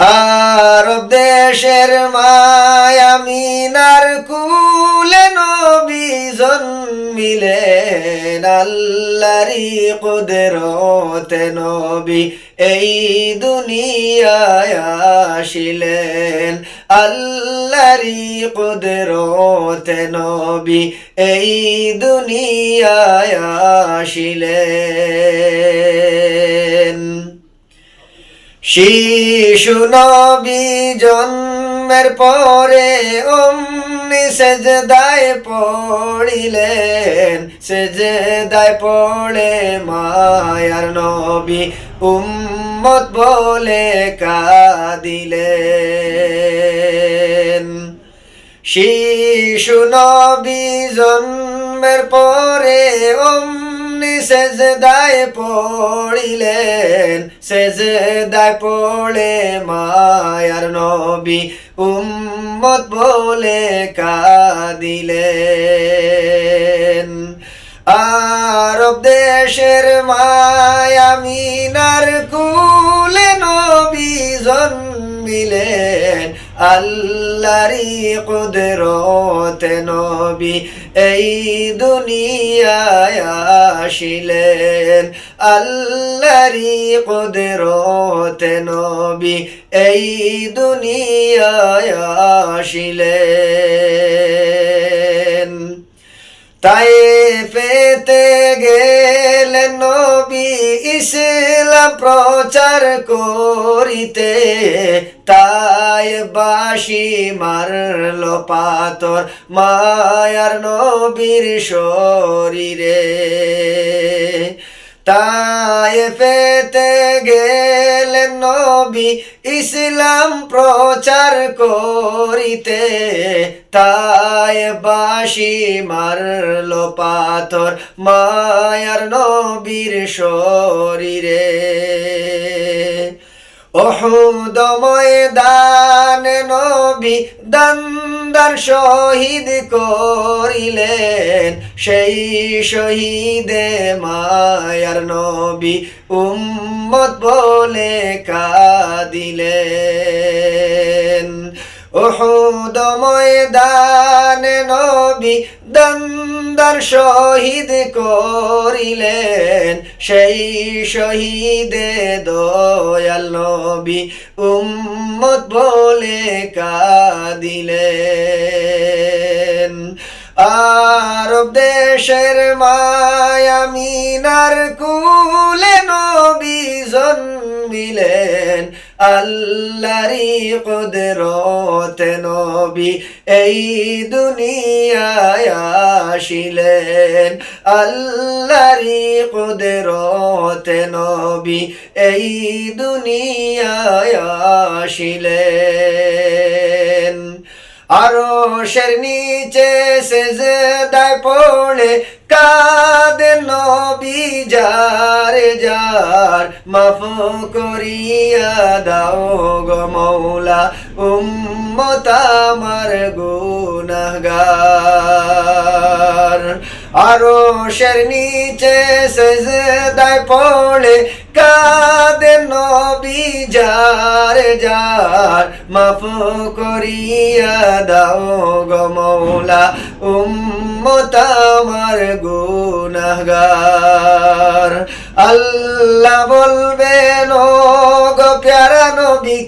আরব দেশের মায়ামিনার কুলে নবী জন্মিলেন। আল্লাহরি কুদরতে নবী এই দুনিয়ায় আসিলেন। আল্লাহরি কুদরতে নবী এই দুনিয়ায় আসিলেন। শিশু নবী জন্মের পরে অমনি সেজদায় পড়িলেন। সেজদায় পড়ে মায়ার নবী উম্মত বলে কাদিলেন। শিশু নবী জন্মের পরে অমনি সেজদায় পড়িলেন, সেজদায় পড়ে মায়ার নবী উম্মত বলে কাদিলেন। আরব দেশের মায়ামিনার কুলে নবী জন্মিলেন। আল্লাহরি কুদরতে নবী এই দুনিয়ায় আসিলেন। আল্লাহরি কুদরতে নবী এই দুনিয়ায় আসিলেন। তাই পেতে গেলেন নবী ইসলাম প্রচার করিতে তাই বাসি মারল পাতর মায়ার নবীর শরীরে। তাই পেতে গেলেন নবী ইসলাম প্রচার করিতে তাই বাসি মারল পাথর মায়ার নবীর শরীরে। অহুদ ময়দান নবী দন্দার শহীদ করিলেন। সেই শহীদে মায়ার নবী উম্মত বলে কাদিলেন। ওহুদ ময়দান নবী দন্দার শহীদ করিলেন। সেই শহীদে দয়াল নবী উম্মত বলে কাদিলেন। আরব দেশের মায়ামিনার কুলে নবী জন্মিলেন। আল্লাহরি কুদরতে নবী এই দুনিয়ায় আসিলেন। আল্লাহরি কুদরতে নবী, এই দুনিয়ায় আসিলেন। আরও সের নিচে সেজদায় পড়ে কাঁদে নবী, যার যার মাফ করিয়া দাও গো মৌলা, উম্মত আমার গুনাহগার। আরও সের নিচে সেজদায় পড়ে কাঁদে নবী যার যার মাফ করিয়া দাও গো মৌলা, উম্মত আমার গুনাহগার। আল্লাহ বলবেন, ও গো প্যারা নবী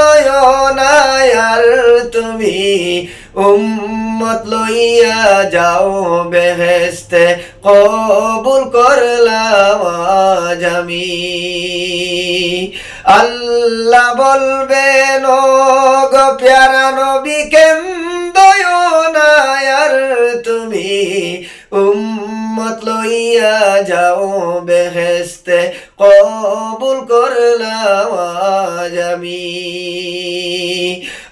কেন্দয়নায়ার তুমি উম্মত লইয়া যাও বেহেস্তে কবুল করলাম আমি। আল্লাহ বলবেন ও গো প্যারা নবী কেন্দয়নায়ার তুমি উম্মত লইয়া যাও বেহেস্তে কবুল করলাম আজ আমি।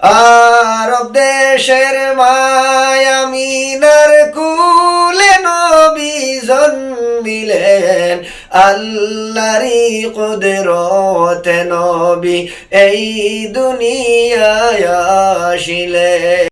আরব দেশের মায়ামিনার কুলে নবী জন্মিলেন। আল্লাহরি কুদরতে নবী এই দুনিয়ায় আসিলেন।